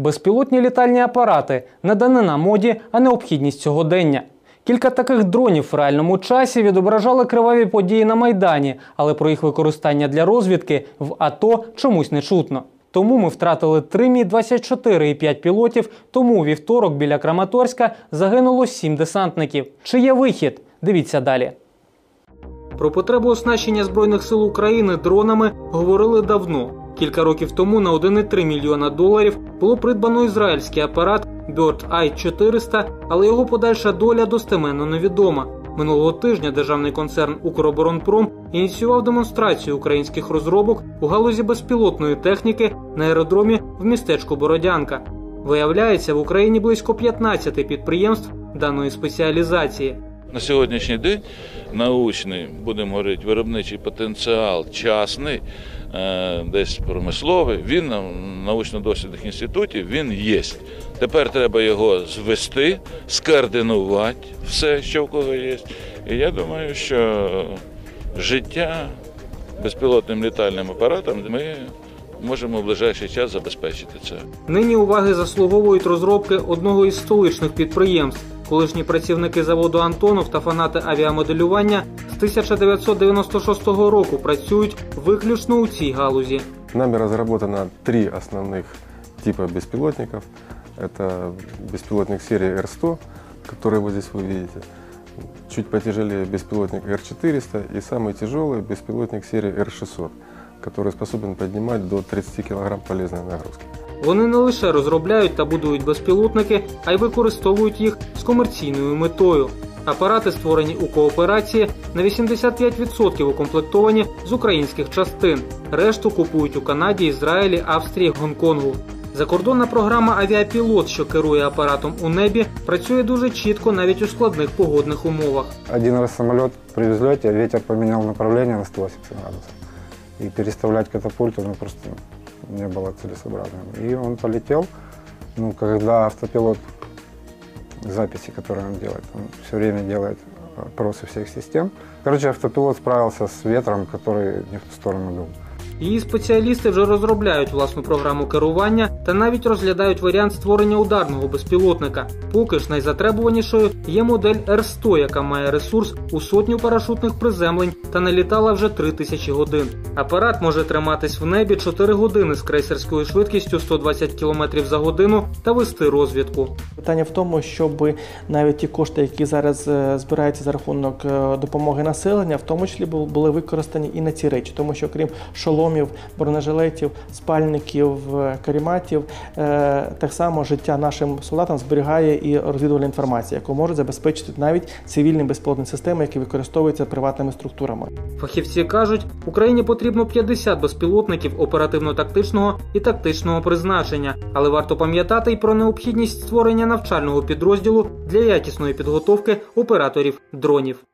Безпілотні літальні апарати не данина моді, а необхідність сьогодення. Кілька таких дронів в реальному часі відображали криваві події на майдані, але про їх використання для розвідки в АТО чомусь не чутно. Тому ми втратили 3 мі 24 і 5 пілотів. Тому у вівторок біля Краматорська загинуло 7 десантників. Чи є вихід? Дивіться далі. Про потребу оснащення збройних сил України дронами говорили давно. Кілька років тому на 1,3 мільйона доларів було придбано ізраїльський апарат Bird Eye 400, але його подальша доля достеменно невідома. Минулого тижня державний концерн Укроборонпром ініціював демонстрацію українських розробок у галузі безпілотної техніки на аеродромі в містечку Бородянка. Виявляється, в Україні близько 15 підприємств даної спеціалізації. На сьогоднішній день научний, будемо говорити, виробничий потенціал частний, е, десь промисловий, він на научно-дослідних інститутів він є. Тепер треба його звести, скоординувати все, що в кого є. І я думаю, що життя безпілотним літальним апаратом ми можемо в ближайший час забезпечити це. Нині уваги заслуговують розробки одного із столичних підприємств. Колишні працівники заводу Антонов та фанати авіамоделювання з 1996 року працюють виключно у цій галузі. Нами разработано три основных типа беспилотников. Это беспилотник серии R100, который вот здесь вы видите. Чуть потяжелее беспилотник R400 и самый тяжелый беспилотник серии R600, который способен поднимать до 30 кг полезной нагрузки. Вони не лише розробляють та будують безпілотники, а й використовують їх з комерційною метою. Апарати створені у кооперації на 85% укомплектовані з українських частин. Решту купують у Канаді, Ізраїлі, Австрії, Гонконгу. Закордонна програма Авіапілот, що керує апаратом у небі, працює дуже чітко навіть у складних погодних умовах. Один раз самолет при взлете, ветер поменял направление на 180 градусов. И переставлять катапульту ну, просто не было целесообразным. И он полетел. Ну, когда автопилот записи, которые он делает, он все время делает опросы всех систем. Короче, автопилот справился с ветром, который не в ту сторону дул. Її спеціалісти вже розробляють власну програму керування та навіть розглядають варіант створення ударного безпілотника. Поки ж найзатребуванішою є модель R100, яка має ресурс у сотню парашутних приземлень та налітала вже 3000 годин. Апарат може триматись в небі 4 години з крейсерською швидкістю 120 км за годину та вести розвідку. Питання в тому, щоб навіть ті кошти, які зараз е, збираються за рахунок е, допомоги населення, в тому числі були використані і на ці речі, тому що крім шоломів, бронежилетів, спальників, е, каріматів, так само життя нашим солдатам зберігає і розвідувальна інформація, яку можуть забезпечити навіть цивільні безпілотні системи, які використовуються приватними структурами. Фахівці кажуть, Україні потрібно 50 безпілотників оперативно-тактичного і тактичного призначення, але варто пам'ятати й про необхідність створення навчального підрозділу для якісної підготовки операторів дронів.